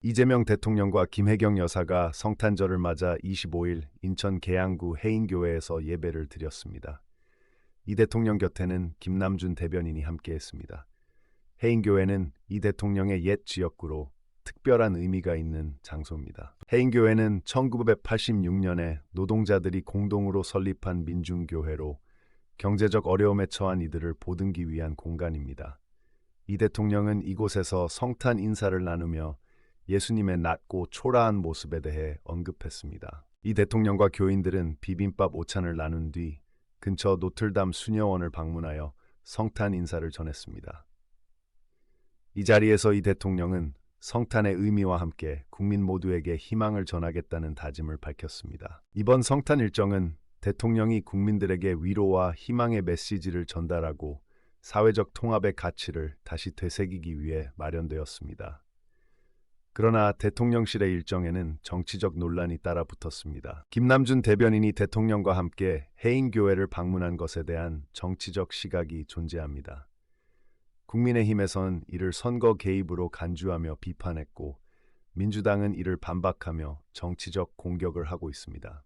이재명 대통령과 김혜경 여사가 성탄절을 맞아 25일 인천 계양구 해인교회에서 예배를 드렸습니다. 이 대통령 곁에는 김남준 대변인이 함께했습니다. 해인교회는 이 대통령의 옛 지역구로 특별한 의미가 있는 장소입니다. 해인교회는 1986년에 노동자들이 공동으로 설립한 민중교회로 경제적 어려움에 처한 이들을 보듬기 위한 공간입니다. 이 대통령은 이곳에서 성탄 인사를 나누며 예수님의 낮고 초라한 모습에 대해 언급했습니다. 이 대통령과 교인들은 비빔밥 오찬을 나눈 뒤 근처 노틀담 수녀원을 방문하여 성탄 인사를 전했습니다. 이 자리에서 이 대통령은 성탄의 의미와 함께 국민 모두에게 희망을 전하겠다는 다짐을 밝혔습니다. 이번 성탄 일정은 대통령이 국민들에게 위로와 희망의 메시지를 전달하고 사회적 통합의 가치를 다시 되새기기 위해 마련되었습니다. 그러나 대통령실의 일정에는 정치적 논란이 따라 붙었습니다. 김남준 대변인이 대통령과 함께 해인교회를 방문한 것에 대한 정치적 시각이 존재합니다. 국민의힘에선 이를 선거 개입으로 간주하며 비판했고 민주당은 이를 반박하며 정치적 공격을 하고 있습니다.